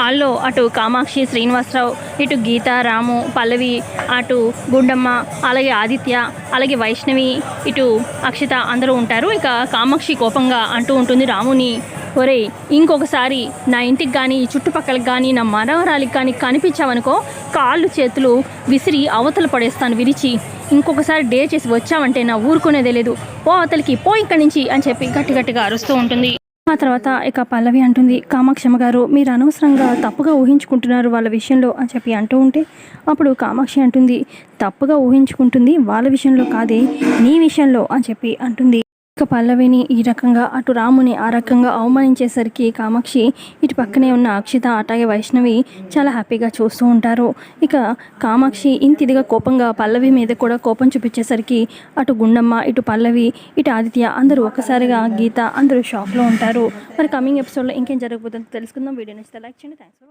హాల్లో అటు కామాక్షి శ్రీనివాసరావు ఇటు గీత రాము పల్లవి అటు గుండమ్మ అలాగే ఆదిత్య అలాగే వైష్ణవి ఇటు అక్షిత అందరూ ఉంటారు. ఇక కామాక్షి కోపంగా అంటూ ఉంటుంది రాముని ఒరేయ్ ఇంకొకసారి నా ఇంటికి కానీ ఈ కానీ నా మనవరాలికి కానీ కనిపించావనుకో కాళ్ళు చేతులు విసిరి అవతలు పడేస్తాను విరిచి. ఇంకొకసారి డే చేసి వచ్చావంటే నా ఊరుకునేదే లేదు. పో అవతలికి పో ఇక్కడి నుంచి అని చెప్పి గట్టి గట్టిగా అరుస్తూ ఉంటుంది. ఆ తర్వాత ఇక పల్లవి అంటుంది కామాక్షమ్మ గారు మీరు అనవసరంగా తప్పుగా ఊహించుకుంటున్నారు వాళ్ళ విషయంలో అని చెప్పి అంటూ ఉంటే అప్పుడు కామాక్షి అంటుంది తప్పుగా ఊహించుకుంటుంది వాళ్ళ విషయంలో కాదే నీ విషయంలో అని చెప్పి అంటుంది. ఇక పల్లవిని ఈ రకంగా అటు రాముని ఆ రకంగా అవమానించేసరికి కామాక్షి ఇటు పక్కనే ఉన్న అక్షిత అట్లాగే వైష్ణవి చాలా హ్యాపీగా చూస్తూ ఉంటారు. ఇక కామాక్షి ఇంత ఇదిగా కోపంగా పల్లవి మీద కూడా కోపం చూపించేసరికి అటు గుండమ్మ ఇటు పల్లవి ఇటు ఆదిత్య అందరూ ఒక్కసారిగా గీత అందరూ షాక్లో ఉంటారు. మరి కమింగ్ ఎపిసోడ్లో ఇంకేం జరగబోతుందో తెలుసుకుందాం. వీడియో నచ్చితే లైక్ చేయండి. Thanks for